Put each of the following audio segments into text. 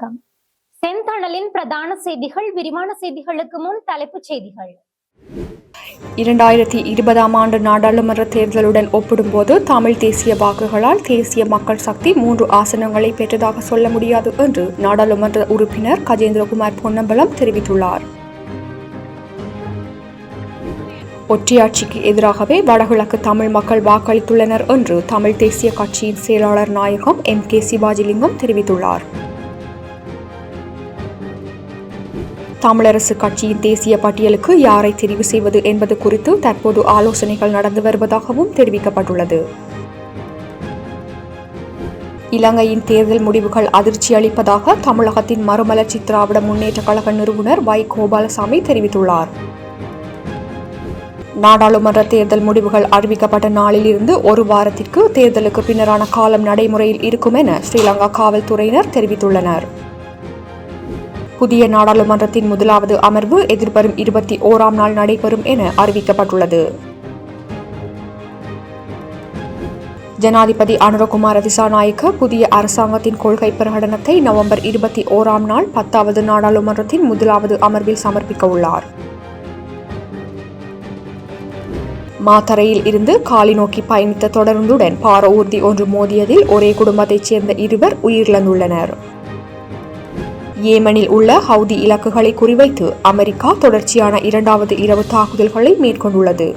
வணக்கம். செந்தணலின் பிரதான செய்திகள் விரிவான செய்திகளுக்கு முன் தலைப்புச் செய்திகள். இரண்டாயிரத்தி இருபதாம் ஆண்டு நாடாளுமன்ற தேர்தலுடன் ஒப்பிடும்போது தமிழ் தேசிய வாக்குகளால் தேசிய மக்கள் சக்தி மூன்று ஆசனங்களை பெற்றதாக சொல்ல முடியாது என்று நாடாளுமன்ற உறுப்பினர் கஜேந்திரகுமார் பொன்னம்பலம் தெரிவித்துள்ளார். ஒற்றையாட்சிக்கு எதிராகவே வடகிழக்கு தமிழ் மக்கள் வாக்களித்துள்ளனர் என்று தமிழ் தேசிய கட்சியின் செயலாளர் நாயகம் எம் கே சிவாஜிலிங்கம் தெரிவித்துள்ளார். தமிழரசு கட்சியின் தேசிய பட்டியலுக்கு யாரை தெரிவு செய்வது என்பது குறித்து தற்போது ஆலோசனைகள் நடந்து வருவதாகவும் தெரிவிக்கப்பட்டுள்ளது. இலங்கையின் தேர்தல் முடிவுகள் அதிர்ச்சி அளிப்பதாக தமிழகத்தின் மறுமலர்ச்சி திராவிட முன்னேற்ற கழக நிறுவனர் வை. கோபாலசாமி தெரிவித்துள்ளார். நாடாளுமன்ற தேர்தல் முடிவுகள் அறிவிக்கப்பட்ட நாளிலிருந்து ஒரு வாரத்திற்கு தேர்தலுக்கு பின்னரான காலம் நடைமுறையில் இருக்கும் என ஸ்ரீலங்கா காவல்துறையினர் தெரிவித்துள்ளனர். புதிய நாடாளுமன்றத்தின் முதலாவது அமர்வு எதிர்வரும் இருபத்தி ஓராம் நாள் நடைபெறும் என அறிவிக்கப்பட்டுள்ளது. ஜனாதிபதி அனுரகுமார திசாநாயக்க புதிய அரசாங்கத்தின் கொள்கை பிரகடனத்தை நவம்பர் இருபத்தி ஓராம் நாள் பத்தாவது நாடாளுமன்றத்தின் முதலாவது அமர்வில் சமர்ப்பிக்க உள்ளார். மாத்தரையில் இருந்து காலி நோக்கி பயணித்த தொடருந்துடன் பார ஊர்தி ஒன்று மோதியதில் ஒரே குடும்பத்தைச் சேர்ந்த இருவர் உயிரிழந்துள்ளனர். ஏமனில் உள்ள ஹவுதி இலக்குகளை குறிவைத்து அமெரிக்கா தொடர்ச்சியான இரண்டாவது இரவு தாக்குதல்களை மேற்கொண்டுள்ளது.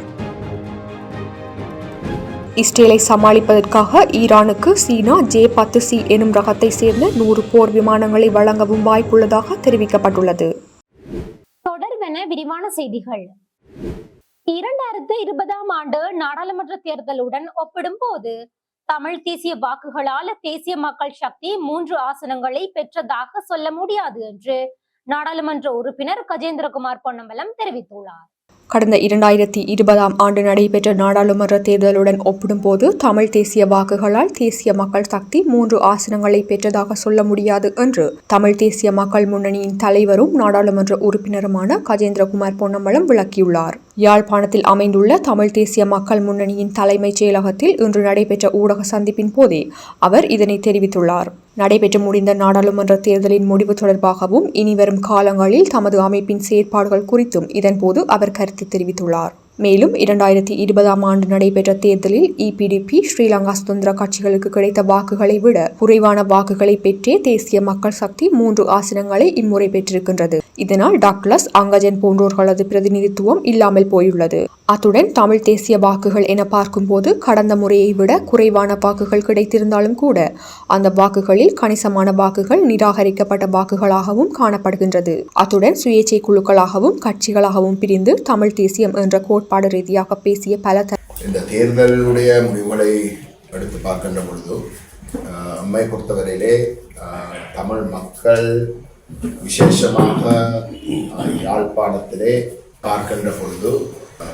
இஸ்ரேலை சமாளிப்பதற்காக ஈரானுக்கு சீனா ஜே பத்து சி எனும் ரகத்தை சேர்ந்த நூறு போர் விமானங்களை வழங்கவும் வாய்ப்புள்ளதாக தெரிவிக்கப்பட்டுள்ளது. தொடர்வென விரிவான செய்திகள். இரண்டாயிரத்து இருபதாம் ஆண்டு நாடாளுமன்ற தேர்தலுடன் ஒப்பிடும்போது தமிழ் தேசிய வாக்குகளால் தேசிய மக்கள் சக்தி மூன்று ஆசனங்களை பெற்றதாக சொல்ல முடியாது என்று நாடாளுமன்ற உறுப்பினர் கஜேந்திரகுமார் பொன்னம்பலம் தெரிவித்துள்ளார். கடந்த இரண்டாயிரத்தி இருபதாம் ஆண்டு நடைபெற்ற நாடாளுமன்ற தேர்தலுடன் ஒப்பிடும்போது தமிழ் தேசிய வாக்குகளால் தேசிய மக்கள் சக்தி மூன்று ஆசனங்களை பெற்றதாக சொல்ல முடியாது என்று தமிழ் தேசிய மக்கள் முன்னணியின் தலைவரும் நாடாளுமன்ற உறுப்பினருமான கஜேந்திரகுமார் பொன்னம்பலம் விளக்கியுள்ளார். யாழ்ப்பாணத்தில் அமைந்துள்ள தமிழ் தேசிய மக்கள் முன்னணியின் தலைமைச் செயலகத்தில் இன்று நடைபெற்ற ஊடக சந்திப்பின் போதே அவர் இதனை தெரிவித்துள்ளார். நடைபெற்று முடிந்த நாடாளுமன்ற தேர்தலின் முடிவு தொடர்பாகவும் இனிவரும் காலங்களில் தமது அமைப்பின் செயற்பாடுகள் குறித்தும் இதன்போது அவர் கருத்து தெரிவித்துள்ளார். மேலும் இரண்டாயிரத்தி இருபதாம் ஆண்டு நடைபெற்ற தேர்தலில் இபிடிபி ஸ்ரீலங்கா சுதந்திர கட்சிகளுக்கு கிடைத்த வாக்குகளை விட குறைவான வாக்குகளை பெற்றே தேசிய மக்கள் சக்தி மூன்று ஆசனங்களை இம்முறை பெற்றிருக்கின்றது. இதனால் டாக்லஸ் அங்கஜன் போன்றோர்களது பிரதிநிதித்துவம் இல்லாமல் போயுள்ளது. அத்துடன் தமிழ் தேசிய வாக்குகள் என பார்க்கும்போது கடந்த முறையை விட குறைவான வாக்குகள் கிடைத்திருந்தாலும் கூட அந்த வாக்குகளில் கணிசமான வாக்குகள் நிராகரிக்கப்பட்ட வாக்குகளாகவும் காணப்படுகின்றது. அத்துடன் சுயேட்சை குழுக்களாகவும் கட்சிகளாகவும் பிரிந்து தமிழ் தேசியம் என்ற கோட்பாடு ரீதியாக பேசிய பல இந்த தேர்தலுடைய முடிவுகளை எடுத்து பார்க்கின்ற பொழுது அம்மை பொறுத்தவரையிலே தமிழ் மக்கள் விசேஷமாக யாழ்ப்பாணத்திலே பார்க்கின்ற பொழுது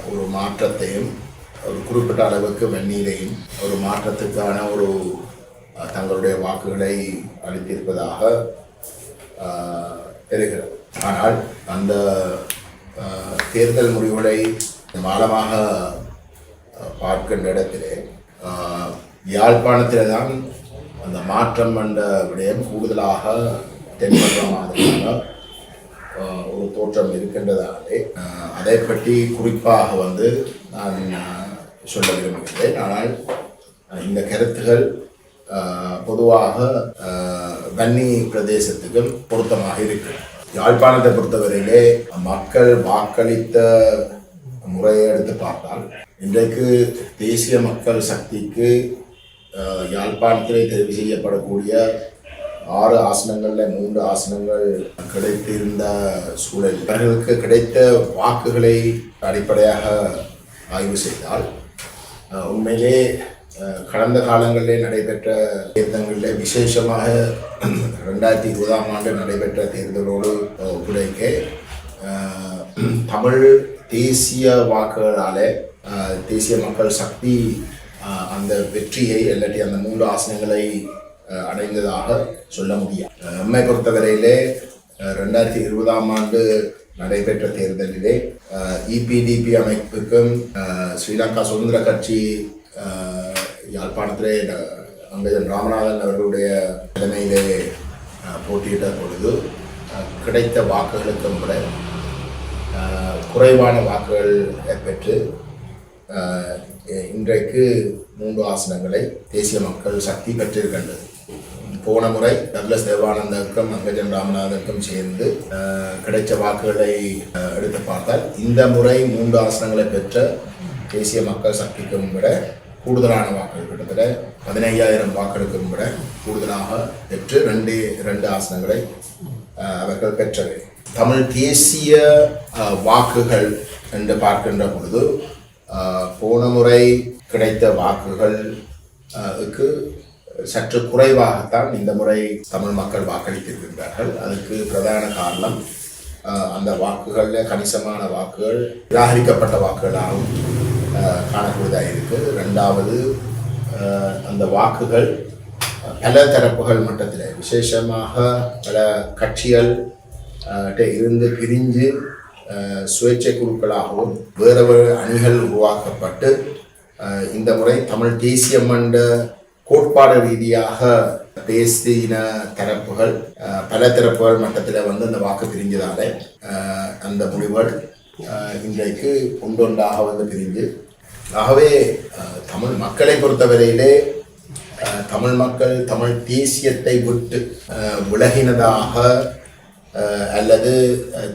ஒரு மாற்றத்தையும் ஒரு குறிப்பிட்ட அளவுக்கு வெந்நீரையும் ஒரு மாற்றத்துக்கான ஒரு தங்களுடைய வாக்குகளை அளித்திருப்பதாக தெரிகிறது. ஆனால் அந்த தேர்தல் முடிவுகளை ஆழமாக பார்க்கின்ற இடத்திலே யாழ்ப்பாணத்திலே தான் அந்த மாற்றம் என்ற விடயம் கூடுதலாக தென்படுற மாதிரியாக ஒரு தோற்றம் இருக்கின்றதாலே அதை பற்றி குறிப்பாக வந்து நான் சொல்ல விரும்புகிறேன். ஆனால் இந்த கருத்துகள் பொதுவாக வன்னி பிரதேசத்துக்கும் பொருத்தமாக இருக்கு. யாழ்ப்பாணத்தை பொறுத்தவரையிலே மக்கள் வாக்களித்த முறையை எடுத்து பார்த்தால் இன்றைக்கு தேசிய மக்கள் சக்திக்கு யாழ்ப்பாணத்திலே தெரிவு செய்யப்படக்கூடிய ஆறு ஆசனங்களில் மூன்று ஆசனங்கள் கிடைத்திருந்த சூழல் இவர்களுக்கு கிடைத்த வாக்குகளை அடிப்படையாக ஆய்வு செய்தால் உண்மையிலே கடந்த காலங்களிலே நடைபெற்ற தேர்தல்களிலே விசேஷமாக ரெண்டாயிரத்தி இருபதாம் ஆண்டு நடைபெற்ற தேர்தலோடு அஹ், தமிழ் தேசிய வாக்குகளாலே தேசிய மக்கள் சக்தி அந்த வெற்றியை இல்லாட்டி அந்த மூன்று ஆசனங்களை அடைந்ததாக சொல்ல முடியும். நம்மை பொறுத்தவரையிலே ரெண்டாயிரத்தி இருபதாம் ஆண்டு நடைபெற்ற தேர்தலிலே இபிடிபி அமைப்புக்கும் ஸ்ரீலங்கா சுதந்திர கட்சி யாழ்ப்பாணத்திலே அங்கஜன் ராமநாதன் அவர்களுடைய தலைமையிலே போட்டியிட்ட பொழுது கிடைத்த வாக்குகளுக்கும் கூட குறைவான வாக்குகள் பெற்று இன்றைக்கு மூன்று ஆசனங்களை தேசிய மக்கள் சக்தி பெற்றிருக்கின்றது. போன முறை டக்ளஸ் தேவானந்தருக்கும் அங்கஜன் ராமநாதருக்கும் சேர்ந்து கிடைத்த கிடைச்ச வாக்குகளை எடுத்து பார்த்தால் இந்த முறை மூன்று ஆசனங்களை பெற்ற தேசிய மக்கள் சக்திக்கும் விட கூடுதலான வாக்குகள் கிட்டத்தட்ட பதினையாயிரம் வாக்களுக்கும் விட கூடுதலாக பெற்று ரெண்டு ரெண்டு ஆசனங்களை அவர்கள் பெற்றவை. தமிழ் தேசிய வாக்குகள் என்று பார்க்கின்ற பொழுது போன முறை கிடைத்த வாக்குகள் சற்று குறைவாகத்தான் இந்த முறை தமிழ் மக்கள் வாக்களித்திருக்கின்றார்கள். அதுக்கு பிரதான காரணம் அந்த வாக்குகளில் கணிசமான வாக்குகள் நிராகரிக்கப்பட்ட வாக்குகளாகவும் காணக்கூடியதாக இருக்குது ரெண்டாவது அந்த வாக்குகள் பல தரப்புகள் மட்டத்தில் விசேஷமாக பல கட்சிகள் இருந்து பிரிஞ்சு சுயேட்சை குழுக்களாகவும் வேறு வேறு அணிகள் உருவாக்கப்பட்டு இந்த முறை தமிழ் தேசியம் என்ற கோட்பாடு ரீதியாக பேசின தரப்புகள் பல தரப்புகள் மட்டத்தில் வந்து அந்த வாக்கு பிரிஞ்சதால அந்த முடிவுகள் இன்றைக்கு ஒன்றொன்றாக வந்து பிரிஞ்சு. ஆகவே தமிழ் மக்களை பொறுத்தவரையிலே தமிழ் மக்கள் தமிழ் தேசியத்தை விட்டு விலகினதாக அல்லது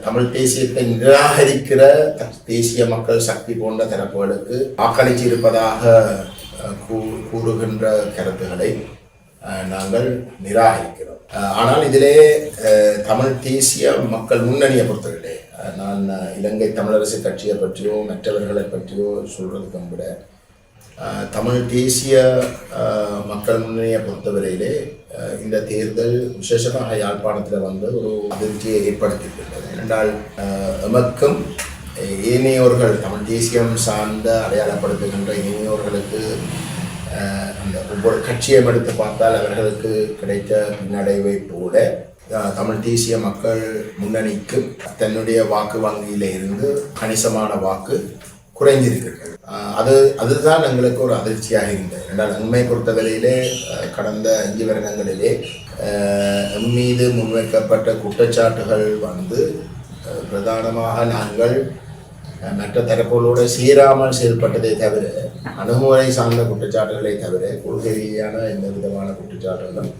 தமிழ் தேசியத்தை நிராகரிக்கிற த- தேசிய மக்கள் சக்தி போன்ற தரப்புகளுக்கு வாக்களித்து இருப்பதாக கூ- கூறுகின்ற கருத்துக்களை நாங்கள் நிராகரிக்கிறோம். ஆனால் இதிலே தமிழ் தேசிய மக்கள் முன்னணியை பொறுத்தவரை நான் இலங்கை தமிழரசு கட்சியை பற்றியோ மற்றவர்களை பற்றியோ சொல்றதுக்கும் விட தமிழ் தேசிய மக்கள் முன்னணியை பொறுத்தவரையிலே இந்த தேர்தல் விசேஷமாக யாழ்ப்பாணத்தில் வந்து ஒரு அதிர்ச்சியை ஏற்படுத்தியிருக்கின்றது ஏனென்றால் அஹ், எமக்கும் ஏனையோர்கள் தமிழ் தேசியம் சார்ந்த அடையாளப்படுத்துகின்ற இனியோர்களுக்கு அஹ், அந்த ஒவ்வொரு கட்சியும் எடுத்து பார்த்தால் அவர்களுக்கு கிடைத்த பின்னடைவை போல அஹ், தமிழ் தேசிய மக்கள் முன்னணிக்கு தன்னுடைய வாக்கு வங்கியில் இருந்து கணிசமான வாக்கு குறைஞ்சிருக்கிறது அது அதுதான் எங்களுக்கு ஒரு அதிர்ச்சியாக இருந்தது. ரெண்டாவது உண்மை கொடுத்த அஹ், கடந்த அஞ்சு வருடங்களிலே மீது முன்வைக்கப்பட்ட குற்றச்சாட்டுகள் வந்து பிரதானமாக நாங்கள் மற்ற தரப்புகளோடு சீராமல் செயல்பட்டதை தவிர அணுகுமுறை சார்ந்த குற்றச்சாட்டுகளை தவிர கொள்கை ரீதியான எந்த விதமான குற்றச்சாட்டுகளும்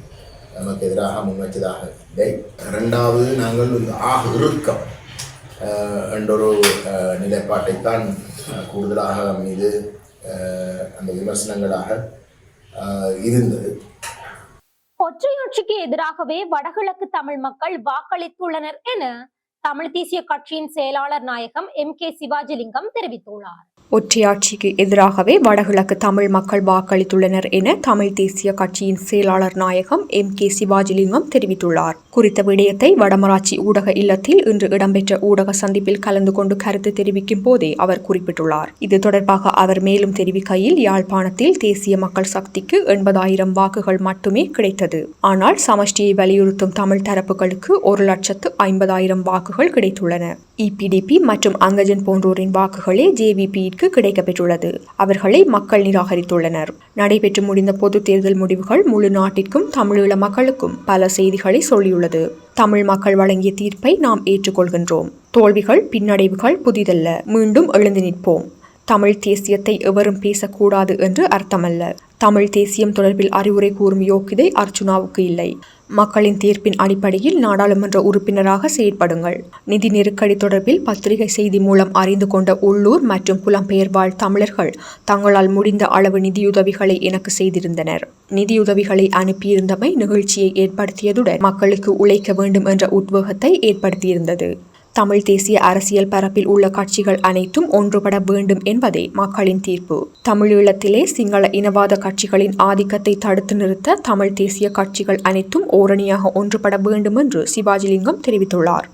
நமக்கு எதிராக முன்வைத்ததாக இல்லை. ரெண்டாவது நாங்கள் ஆக இறுக்கம். என்றொரு நிலைப்பாட்டைத்தான் கூடுதலாக மீது அந்த விமர்சனங்களாக இருந்தது. ஒற்றையாட்சிக்கு எதிராகவே வடகிழக்கு தமிழ் மக்கள் வாக்களித்துள்ளனர் என தமிழ் தேசிய கட்சியின் செயலாளர் நாயகம் எம் கே சிவாஜிலிங்கம் தெரிவித்துள்ளார். ஒற்றையாட்சிக்கு எதிராகவே வடகிழக்கு தமிழ் மக்கள் வாக்களித்துள்ளனர் என தமிழ் தேசிய கட்சியின் செயலாளர் நாயகம் எம் கே சிவாஜிலிங்கம் தெரிவித்துள்ளார். குறித்த விடயத்தை வடமராட்சி ஊடக இல்லத்தில் இன்று இடம்பெற்ற ஊடக சந்திப்பில் கலந்து கொண்டு கருத்து தெரிவிக்கும் போதே அவர் குறிப்பிட்டுள்ளார். இது தொடர்பாக அவர் மேலும் தெரிவிக்கையில் யாழ்ப்பாணத்தில் தேசிய மக்கள் சக்திக்கு எண்பதாயிரம் வாக்குகள் மட்டுமே கிடைத்தது. ஆனால் சமஷ்டியை வலியுறுத்தும் தமிழ் தரப்புகளுக்கு ஒரு லட்சத்து ஐம்பதாயிரம் வாக்குகள் கிடைத்துள்ளன. இபிடிபி மற்றும் அங்கஜன் போன்றோரின் வாக்குகளே ஜேவிபியிற்கு கிடைக்கப்பெற்றுள்ளது. அவர்களை மக்கள் நிராகரித்துள்ளனர். நடைபெற்று முடிந்த பொது தேர்தல் முடிவுகள் முழு நாட்டிற்கும் தமிழீழ மக்களுக்கும் பல செய்திகளை சொல்லியுள்ளது. தமிழ் மக்கள் வழங்கிய தீர்ப்பை நாம் ஏற்றுக்கொள்கின்றோம். தோல்விகள் பின்னடைவுகள் புதிதல்ல. மீண்டும் எழுந்து நிற்போம். தமிழ் தேசியத்தை எவரும் பேசக்கூடாது என்று அர்த்தமல்ல. தமிழ் தேசியம் தொடர்பில் அறிவுரை கூறும் யோக்கிதை அர்ச்சுனாவுக்கு இல்லை. மக்களின் தீர்ப்பின் அடிப்படையில் நாடாளுமன்ற உறுப்பினராக செயற்படுங்கள். நிதி நெருக்கடி தொடர்பில் பத்திரிகை செய்தி மூலம் அறிந்து கொண்ட உள்ளூர் மற்றும் புலம்பெயர் வாழ் தமிழர்கள் தங்களால் முடிந்த அளவு நிதியுதவிகளை எனக்கு செய்திருந்தனர். நிதியுதவிகளை அனுப்பியிருந்தமை நிகழ்ச்சியை ஏற்படுத்தியதுடன் மக்களுக்கு உழைக்க வேண்டும் என்ற உத்வேகத்தை ஏற்படுத்தியிருந்தது. தமிழ் தேசிய அரசியல் பரப்பில் உள்ள கட்சிகள் அனைத்தும் ஒன்றுபட வேண்டும் என்பதே மக்களின் தீர்ப்பு. தமிழீழத்திலே சிங்கள இனவாத கட்சிகளின் ஆதிக்கத்தை தடுத்து நிறுத்த தமிழ் தேசிய கட்சிகள் அனைத்தும் ஓரணியாக ஒன்றுபட வேண்டும் என்று சிவாஜிலிங்கம் தெரிவித்துள்ளார்.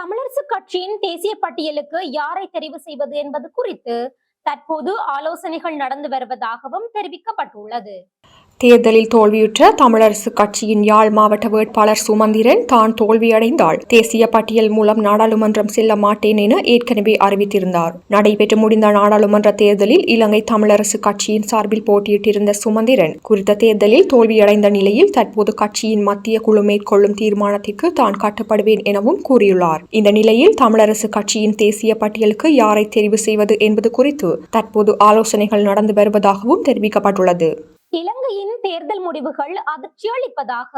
தமிழரசு கட்சியின் தேசிய பட்டியலுக்கு யாரை தெரிவு செய்வது என்பது குறித்து தற்போது ஆலோசனைகள் நடந்து வருவதாகவும் தெரிவிக்கப்பட்டுள்ளது. தேர்தலில் தோல்வியுற்ற தமிழரசு கட்சியின் யாழ் மாவட்ட வேட்பாளர் சுமந்திரன் தான் தோல்வியடைந்தால் தேசிய பட்டியல் மூலம் நாடாளுமன்றம் செல்ல மாட்டேன் என ஏற்கனவே அறிவித்திருந்தார். நடைபெற்று முடிந்த நாடாளுமன்ற தேர்தலில் இலங்கை தமிழரசு கட்சியின் சார்பில் போட்டியிட்டிருந்த சுமந்திரன் குறித்த தேர்தலில் தோல்வியடைந்த நிலையில் தற்போது கட்சியின் மத்திய குழு மேற்கொள்ளும் தீர்மானத்திற்கு தான் கட்டுப்படுவேன் எனவும் கூறியுள்ளார். இந்த நிலையில் தமிழரசு கட்சியின் தேசிய பட்டியலுக்கு யாரை தெரிவு செய்வது என்பது குறித்து தற்போது ஆலோசனைகள் நடந்து வருவதாகவும் தெரிவிக்கப்பட்டுள்ளது. இலங்கையின் தேர்தல் முடிவுகள் அதிர்ச்சி அளிப்பதாக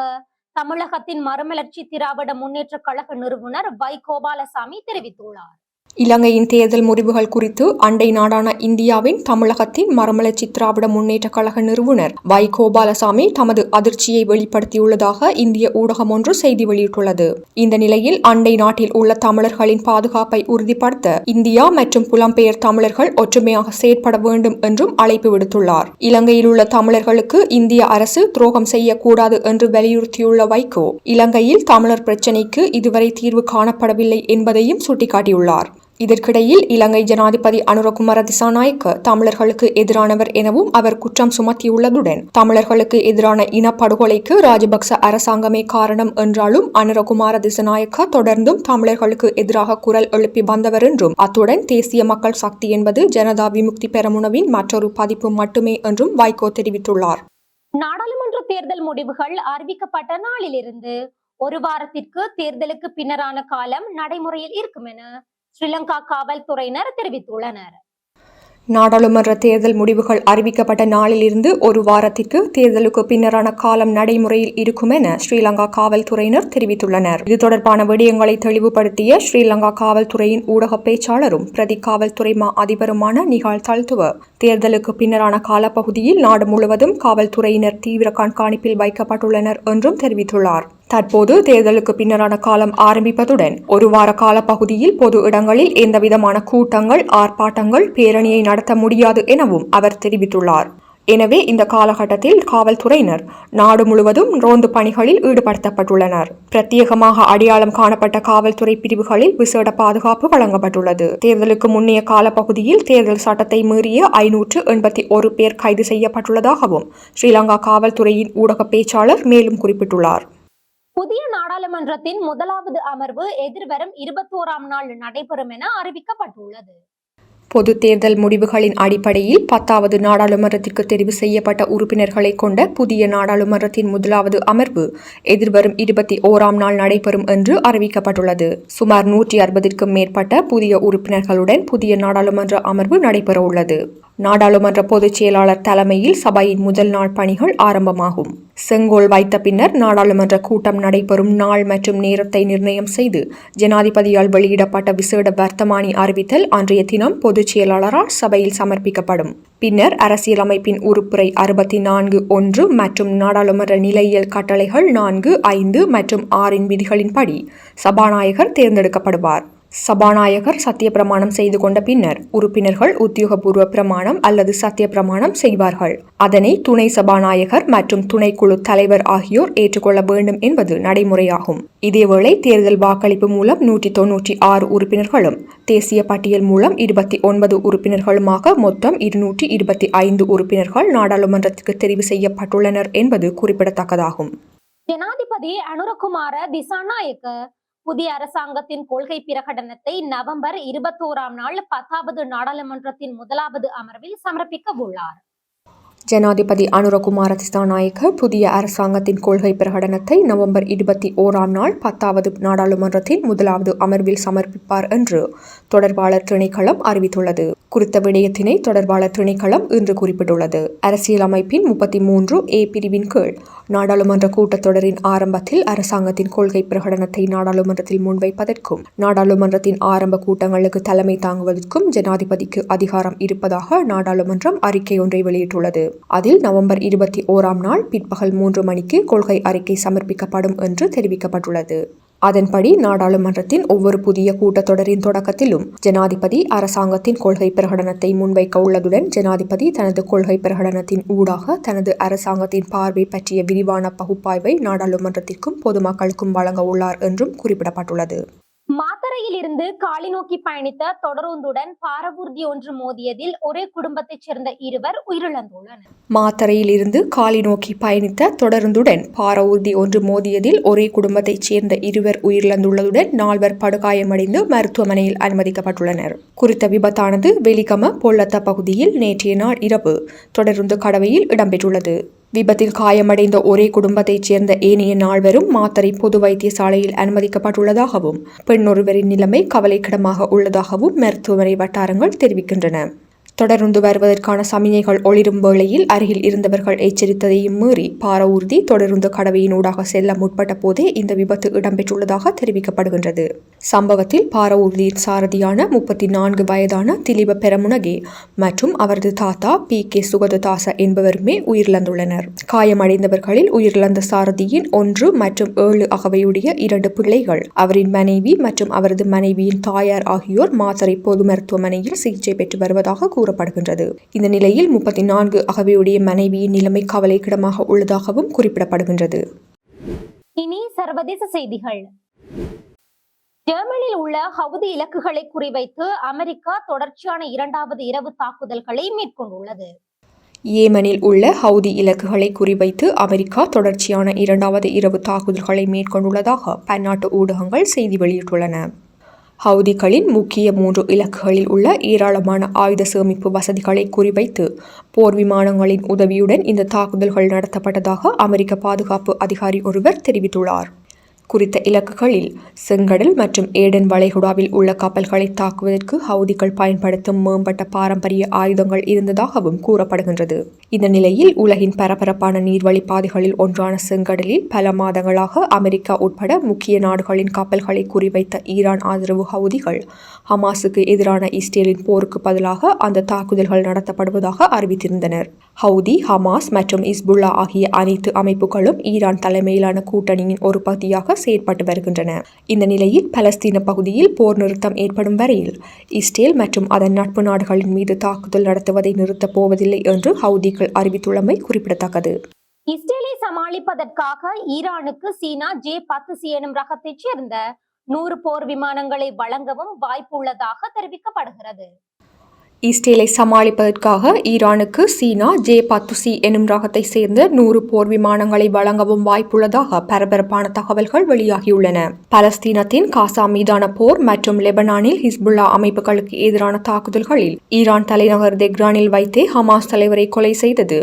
தமிழகத்தின் மறுமலர்ச்சி திராவிட முன்னேற்ற கழக நிறுவனர் வை கோபாலசாமி தெரிவித்துள்ளார். இலங்கையின் தேர்தல் முடிவுகள் குறித்து அண்டை நாடான இந்தியாவின் தமிழகத்தின் மறுமலர்ச்சி திராவிட முன்னேற்ற கழக நிறுவனர் வை. கோபாலசாமி தமது அதிர்ச்சியை வெளிப்படுத்தியுள்ளதாக இந்திய ஊடகம் ஒன்று செய்தி வெளியிட்டுள்ளது. இந்த நிலையில் அண்டை நாட்டில் உள்ள தமிழர்களின் பாதுகாப்பை உறுதிப்படுத்த இந்தியா மற்றும் புலம்பெயர் தமிழர்கள் ஒற்றுமையாக செயற்பட வேண்டும் என்றும் அழைப்பு விடுத்துள்ளார். இலங்கையில் உள்ள தமிழர்களுக்கு இந்திய அரசு துரோகம் செய்யக்கூடாது என்று வலியுறுத்தியுள்ள வைகோ இலங்கையில் தமிழர் பிரச்சினைக்கு இதுவரை தீர்வு காணப்படவில்லை என்பதையும் சுட்டிக்காட்டியுள்ளார். இதற்கிடையில் இலங்கை ஜனாதிபதி அனுரகுமார திசாநாயக்க தமிழர்களுக்கு எதிரானவர் எனவும் அவர் குற்றம் சுமத்தியுள்ளதுடன் தமிழர்களுக்கு எதிரான இனப்படுகொலைக்கு ராஜபக்ச அரசாங்கமே காரணம் என்றாலும் அனுரகுமார திசநாயக்க தொடர்ந்தும் தமிழர்களுக்கு எதிராக குரல் எழுப்பி வந்தவர் என்றும் அத்துடன் தேசிய மக்கள் சக்தி என்பது ஜனதா விமுக்தி பெரமுனவின் மற்றொரு பதிப்பு மட்டுமே என்றும் வைகோ தெரிவித்துள்ளார். நாடாளுமன்ற தேர்தல் முடிவுகள் அறிவிக்கப்பட்ட நாளிலிருந்து ஒரு வாரத்திற்கு தேர்தலுக்கு பின்னரான காலம் நடைமுறையில் இருக்கும் என ஸ்ரீலங்கா காவல்துறையினர் தெரிவித்துள்ளனர். நாடாளுமன்ற தேர்தல் முடிவுகள் அறிவிக்கப்பட்ட நாளிலிருந்து ஒரு வாரத்திற்கு தேர்தலுக்கு பின்னரான காலம் நடைமுறையில் இருக்கும் என ஸ்ரீலங்கா காவல்துறையினர் தெரிவித்துள்ளனர். இது தொடர்பான விடயங்களை தெளிவுபடுத்திய ஸ்ரீலங்கா காவல்துறையின் ஊடக பேச்சாளரும் பிரதி காவல்துறை மா அதிபருமான நிகால் தல்துவ தேர்தலுக்கு பின்னரான காலப்பகுதியில் நாடு முழுவதும் காவல்துறையினர் தீவிர கண்காணிப்பில் வைக்கப்பட்டுள்ளனர் என்றும் தெரிவித்துள்ளார். தற்போது தேர்தலுக்கு பின்னரான காலம் ஆரம்பிப்பதுடன் ஒரு வார கால பகுதியில் பொது இடங்களில் எந்தவிதமான கூட்டங்கள் ஆர்ப்பாட்டங்கள் பேரணியை நடத்த முடியாது எனவும் அவர் தெரிவித்துள்ளார். எனவே இந்த காலகட்டத்தில் காவல்துறையினர் நாடு முழுவதும் ரோந்து பணிகளில் ஈடுபடுத்தப்பட்டுள்ளனர். பிரத்யேகமாக அடையாளம் காணப்பட்ட காவல்துறை பிரிவுகளில் விசேட பாதுகாப்பு வழங்கப்பட்டுள்ளது. தேர்தலுக்கு முன்னைய காலப்பகுதியில் தேர்தல் சட்டத்தை மீறிய ஐநூற்று எண்பத்தி ஒரு பேர் கைது செய்யப்பட்டுள்ளதாகவும் ஸ்ரீலங்கா காவல்துறையின் ஊடக பேச்சாளர் மேலும் குறிப்பிட்டுள்ளார். புதிய நாடாளுமன்றத்தின் முதலாவது அமர்வு எதிர்வரும் இருபத்தோராம் நாள் நடைபெறும் என அறிவிக்கப்பட்டுள்ளது. பொது தேர்தல் முடிவுகளின் அடிப்படையில் பத்தாவது நாடாளுமன்றத்திற்கு தெரிவு செய்யப்பட்ட உறுப்பினர்களை கொண்ட புதிய நாடாளுமன்றத்தின் முதலாவது அமர்வு எதிர்வரும் இருபத்தி ஓராம் நாள் நடைபெறும் என்று அறிவிக்கப்பட்டுள்ளது. சுமார் நூற்றி அறுபதிற்கும் மேற்பட்ட புதிய உறுப்பினர்களுடன் புதிய நாடாளுமன்ற அமர்வு நடைபெறவுள்ளது. நாடாளுமன்ற பொதுச் செயலாளர் தலைமையில் சபையின் முதல் நாள் பணிகள் ஆரம்பமாகும். செங்கோல் வைத்த பின்னர் நாடாளுமன்ற கூட்டம் நடைபெறும் நாள் மற்றும் நேரத்தை நிர்ணயம் செய்து ஜனாதிபதியால் வெளியிடப்பட்ட விசேட வர்த்தமானி அறிவித்தல் அன்றைய தினம் பொதுச் செயலாளரால் சபையில் சமர்ப்பிக்கப்படும். பின்னர் அரசியலமைப்பின் உறுப்புரை அறுபத்தி நான்கு ஒன்று மற்றும் நாடாளுமன்ற நிலையியல் கட்டளைகள் நான்கு ஐந்து மற்றும் ஆறின் விதிகளின்படி சபாநாயகர் தேர்ந்தெடுக்கப்படுவார். சபாநாயகர் சத்திய பிரமாணம் செய்து கொண்ட பின்னர் உறுப்பினர்கள் உத்தியோகபூர்வ பிரமாணம் அல்லது சத்திய பிரமாணம் செய்வார்கள். அதனை துணை சபாநாயகர் மற்றும் துணைக்குழு தலைவர் ஆகியோர் ஏற்றுக்கொள்ள வேண்டும் என்பது நடைமுறையாகும். இதேவேளை தேர்தல் வாக்களிப்பு மூலம் நூற்றி தொன்னூற்றி ஆறு உறுப்பினர்களும் தேசிய பட்டியல் மூலம் இருபத்தி ஒன்பது உறுப்பினர்களுமாக மொத்தம் இருநூற்றி இருபத்தி ஐந்து உறுப்பினர்கள் நாடாளுமன்றத்திற்கு தெரிவு செய்யப்பட்டுள்ளனர் என்பது குறிப்பிடத்தக்கதாகும். ஜனாதிபதி அனுரகுமார திசாநாயக்க புதிய அரசாங்கத்தின் கொள்கை பிரகடனத்தை நவம்பர் இருபத்தோராம் நாள் பத்தாவது நாடாளுமன்றத்தின் முதலாவது அமர்வில் சமர்ப்பிக்க உள்ளார். ஜனாதிபதி அனுரகுமார திசாநாயக்க புதிய அரசாங்கத்தின் கொள்கை பிரகடனத்தை நவம்பர் இருபத்தி ஓராம் நாள் பத்தாவது நாடாளுமன்றத்தின் முதலாவது அமர்வில் சமர்ப்பிப்பார் என்று தொடர்பாளர் திணைக்களம் அறிவித்துள்ளது. குறித்த விடயத்தினை தொடர்பாளர் திணைக்களம் இன்று குறிப்பிட்டுள்ளது. அரசியலமைப்பின் முப்பத்தி மூன்று ஏ பிரிவின் கீழ் நாடாளுமன்ற கூட்டத்தொடரின் ஆரம்பத்தில் அரசாங்கத்தின் கொள்கை பிரகடனத்தை நாடாளுமன்றத்தில் முன்வைப்பதற்கும் நாடாளுமன்றத்தின் ஆரம்ப கூட்டங்களுக்கு தலைமை தாங்குவதற்கும் ஜனாதிபதிக்கு அதிகாரம் இருப்பதாக நாடாளுமன்றம் அறிக்கை ஒன்றை வெளியிட்டுள்ளது. அதில் நவம்பர் இருபத்தி ஓராம் நாள் பிற்பகல் மூன்று மணிக்கு கொள்கை அறிக்கை சமர்ப்பிக்கப்படும் என்று தெரிவிக்கப்பட்டுள்ளது. அதன்படி நாடாளுமன்றத்தின் ஒவ்வொரு புதிய கூட்டத்தொடரின் தொடக்கத்திலும் ஜனாதிபதி அரசாங்கத்தின் கொள்கை பிரகடனத்தை முன்வைக்க உள்ளதுடன் ஜனாதிபதி தனது கொள்கை பிரகடனத்தின் ஊடாக தனது அரசாங்கத்தின் பார்வை பற்றிய விரிவான பகுப்பாய்வை நாடாளுமன்றத்திற்கும் பொதுமக்களுக்கும் வழங்க உள்ளார் என்றும் குறிப்பிடப்பட்டுள்ளது. மாத்தறையில் இருந்து காலி நோக்கி பயணித்த தொடருந்துடன் பாரவூர்தி ஒன்று மோதியதில் ஒரே குடும்பத்தைச் சேர்ந்த இருவர் உயிரிழந்துள்ளனர். மாத்தரையில் இருந்து காலி நோக்கி பயணித்த தொடருந்துடன் பாரவூர்தி ஒன்று மோதியதில் ஒரே குடும்பத்தைச் சேர்ந்த இருவர் உயிரிழந்துள்ளதுடன் நால்வர் படுகாயமடைந்து மருத்துவமனையில் அனுமதிக்கப்பட்டுள்ளனர். குறித்த விபத்தானது வெலிகம பொள்ளத்த பகுதியில் நேற்றைய நாள் இரவு தொடருந்து கடவையில் இடம்பெற்றுள்ளது. விபத்தில் காயமடைந்த ஒரே குடும்பத்தைச் சேர்ந்த ஏனைய நால்வரும் மாத்தரை பொது வைத்தியசாலையில் அனுமதிக்கப்பட்டுள்ளதாகவும் பெண்ணொருவரின் நிலைமை கவலைக்கிடமாக உள்ளதாகவும் மருத்துவமனை வட்டாரங்கள் தெரிவிக்கின்றன. தொடர்ந்து வருவதற்கான சமிஞைகள் ஒளிரும் வேளையில் அருகில் இருந்தவர்கள் எச்சரித்ததையும் மீறி பாரவூர்தி தொடர்ந்து கடவையினூடாக செல்ல முற்பட்ட போதே இந்த விபத்து இடம்பெற்றுள்ளதாக தெரிவிக்கப்படுகின்றது. சம்பவத்தில் பாரவூர்தியின் சாரதியான முப்பத்தி நான்கு வயதான திலீப பெரமுனகே மற்றும் அவரது தாத்தா பி கே சுகததாச என்பவருமே உயிரிழந்துள்ளனர். காயமடைந்தவர்களில் உயிரிழந்த சாரதியின் ஒன்று மற்றும் ஏழு அகவையுடைய இரண்டு பிள்ளைகள் அவரின் மனைவி மற்றும் அவரது மனைவியின் தாயார் ஆகியோர் மாத்தரை பொது மருத்துவமனையில் சிகிச்சை பெற்று வருவதாக கூறப்படுகின்றது. இந்த நிலையில் முப்பத்தி நான்கு அகவையுடைய மனைவியின் நிலைமை கவலைக்கிடமாக உள்ளதாகவும் குறிப்பிடப்படுகின்றது. இனி சர்வதேச செய்திகள். ஜெர்மனியில் உள்ள ஹவுதி இலக்குகளை குறிவைத்து அமெரிக்கா தொடர்ச்சியான இரண்டாவது இரவு தாக்குதல்களை மேற்கொண்டுள்ளது. ஏமனில் உள்ள ஹவுதி இலக்குகளை குறிவைத்து அமெரிக்கா தொடர்ச்சியான இரண்டாவது இரவு தாக்குதல்களை மேற்கொண்டுள்ளதாக பன்னாட்டு ஊடகங்கள் செய்தி வெளியிட்டுள்ளன. ஹவுதிகளின் முக்கிய மூன்று இலக்குகளில் உள்ள ஏராளமான ஆயுத சேமிப்பு வசதிகளை குறிவைத்து போர் விமானங்களின் உதவியுடன் இந்த தாக்குதல்கள் நடத்தப்பட்டதாக அமெரிக்க பாதுகாப்பு அதிகாரி ஒருவர் தெரிவித்துள்ளார். குறித்த இலக்குகளில் செங்கடல் மற்றும் ஏடன் வளைகுடாவில் உள்ள கப்பல்களை தாக்குவதற்கு ஹவுதிகள் பயன்படுத்தும் மேம்பட்ட பாரம்பரிய ஆயுதங்கள் இருந்ததாகவும் கூறப்படுகின்றது. இந்த நிலையில் உலகின் பரபரப்பான நீர்வழி பாதைகளில் ஒன்றான செங்கடலில் பல மாதங்களாக அமெரிக்கா உட்பட முக்கிய நாடுகளின் கப்பல்களை குறிவைத்த ஈரான் ஆதரவு ஹவுதிகள் ஹமாஸுக்கு எதிரான இஸ்ரேலின் போருக்கு பதிலாக அந்த தாக்குதல்கள் நடத்தப்படுவதாக அறிவித்திருந்தனர். ஹவுதி ஹமாஸ் மற்றும் இஸ்புல்லா ஆகிய அனைத்து அமைப்புகளும் ஈரான் தலைமையிலான கூட்டணியின் ஒரு பகுதியாக செயற்பட்டு வருகின்றன. இந்த நிலையில் பலஸ்தீன பகுதியில் போர் நிறுத்தம் ஏற்படும் வரையில் இஸ்ரேல் மற்றும் அதன் நட்பு நாடுகளின் மீது தாக்குதல் நடத்துவதை நிறுத்தப் போவதில்லை என்று ஹவுதிகள் அறிவித்துள்ளமை குறிப்பிடத்தக்கது. இஸ்ரேலை சமாளிப்பதற்காக ஈரானுக்கு சீனா ஜே பத்து சி எனும் ரகத்தைச் சேர்ந்த நூறு போர் விமானங்களை வழங்கவும் வாய்ப்பு உள்ளதாக தெரிவிக்கப்படுகிறது. இஸ்ரேலை சமாளிப்பதற்காக ஈரானுக்கு சீனா ஜே பத்து சி எனும் ரகத்தை சேர்ந்த நூறு போர் விமானங்களை வழங்கவும் வாய்ப்புள்ளதாக பரபரப்பான தகவல்கள் வெளியாகியுள்ளன. பலஸ்தீனத்தின் காசா மீதான போர் மற்றும் லெபனானில் ஹிஸ்புல்லா அமைப்புகளுக்கு எதிரான தாக்குதல்களில் ஈரான் தலைநகர் தெஹ்ரானில் வைத்தே ஹமாஸ் தலைவரை கொலை செய்தது.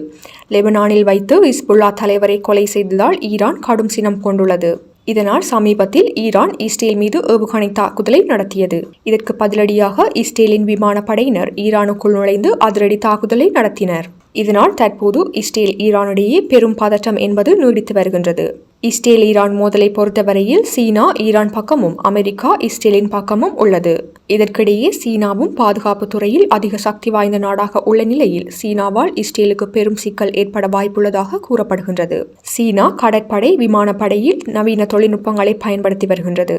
லெபனானில் வைத்து ஹிஸ்புல்லா தலைவரை கொலை செய்ததால் ஈரான் கடும் சினம் கொண்டுள்ளது. இதனால் சமீபத்தில் ஈரான் இஸ்ரேல் மீது ஏவுகணை தாக்குதலை நடத்தியது. இதற்கு பதிலடியாக இஸ்ரேலின் விமானப்படையினர் ஈரானுக்குள் நுழைந்து அதிரடி தாக்குதலை நடத்தினர். இதனால் தற்போது இஸ்ரேல் ஈரானிடையே பெரும் பதற்றம் என்பது நீடித்து வருகின்றது. இஸ்ரேல் ஈரான் மோதலை பொறுத்தவரையில் சீனா ஈரான் பக்கமும் அமெரிக்கா இஸ்ரேலின் பக்கமும் உள்ளது. இதற்கிடையே சீனாவும் பாதுகாப்பு துறையில் அதிக சக்தி வாய்ந்த நாடாக உள்ள நிலையில் சீனாவால் இஸ்ரேலுக்கு பெரும் சிக்கல் ஏற்பட வாய்ப்புள்ளதாக கூறப்படுகின்றது. சீனா கடற்படை விமானப்படையில் நவீன தொழில்நுட்பங்களை பயன்படுத்தி வருகின்றது.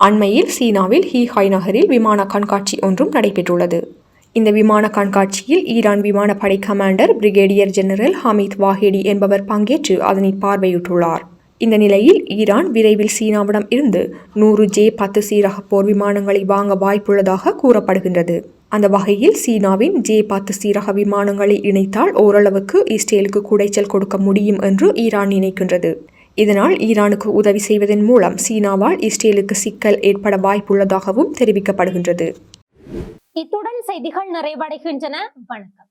அண்மையில் சீனாவில் ஹீஹாய் நகரில் விமான கண்காட்சி ஒன்றும் நடைபெற்றுள்ளது. இந்த விமான கண்காட்சியில் ஈரான் விமானப்படை commander brigadier general Hamid Vahedi என்பவர் பங்கேற்று அதனை பார்வையிட்டுள்ளார். இந்த நிலையில் ஈரான் விரைவில் சீனாவிடம் இருந்து நூறு ஜே பத்து சீரக போர் விமானங்களை வாங்க வாய்ப்புள்ளதாக கூறப்படுகின்றது. அந்த வகையில் சீனாவின் ஜே பத்து சீரக விமானங்களை இணைத்தால் ஓரளவுக்கு இஸ்ரேலுக்கு குடைச்சல் கொடுக்க முடியும் என்று ஈரான் நினைக்கின்றது. இதனால் ஈரானுக்கு உதவி செய்வதன் மூலம் சீனாவால் இஸ்ரேலுக்கு சிக்கல் ஏற்பட வாய்ப்புள்ளதாகவும் தெரிவிக்கப்படுகின்றது. இத்துடன் செய்திகள் நிறைவடைகின்றன. வணக்கம்.